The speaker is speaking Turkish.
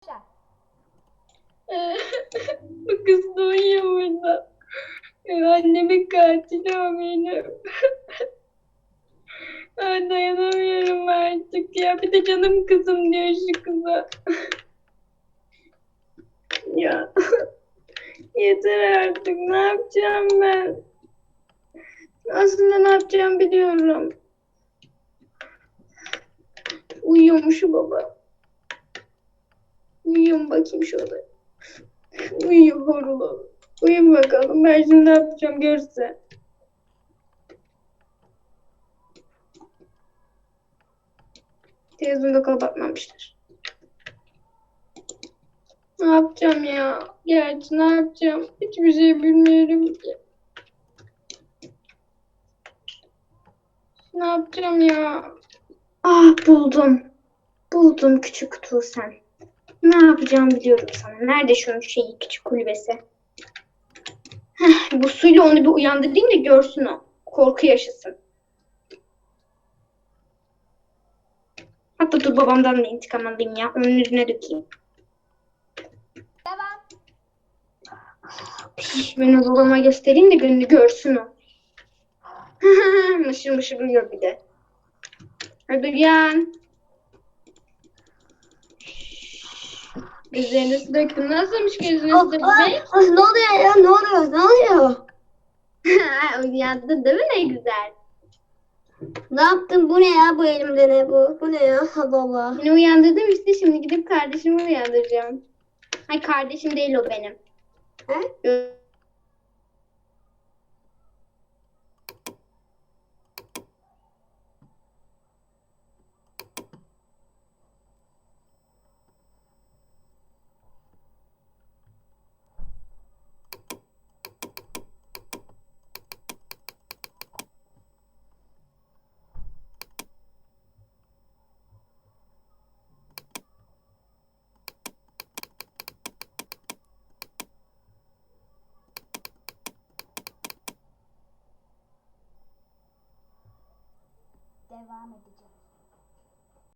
Bu kız da uyuyor burada. Ee, Annemin katili o benim. Ben dayanamıyorum artık ya. Bir de canım kızım diyor şu kıza. ya. Yeter artık. Ne yapacağım ben? Aslında ne yapacağım biliyorum. Uyuyormuş baba. Uyuyun bakayım şurada. Uyu horulu. Uyu bakalım. Ben şimdi ne yapacağım görse. Televizyonu da kapatmamışlar. Ne yapacağım ya? Gerçi ne yapacağım? Hiçbir şey bilmiyorum ki. Ne yapacağım ya? Ah buldum. Buldum küçük Tuğsen. Ne yapacağım biliyorum sana. Nerede şunun şeyi küçük kulübesi? Heh, bu suyla onu bir uyandırayım da görsün o. Korku yaşasın. Hatta dur babamdan da intikam alayım ya. Onun yüzüne dökeyim. Devam. Piş, Ben o babama göstereyim de gününü görsün o. mışır mışır uyuyor bir de. Hadi uyan. Su döktüm. Nasılmış su dökmek? ne oluyor ya? Ne oluyor? Ne oluyor? Uyandın değil mi ne güzel? Ne yaptın? Bu ne ya? Bu elimde ne bu? Bu ne ya? Allah Allah. Beni uyandırdım işte şimdi gidip kardeşimi uyandıracağım. Ay kardeşim değil o benim. He? सेवा में टीचर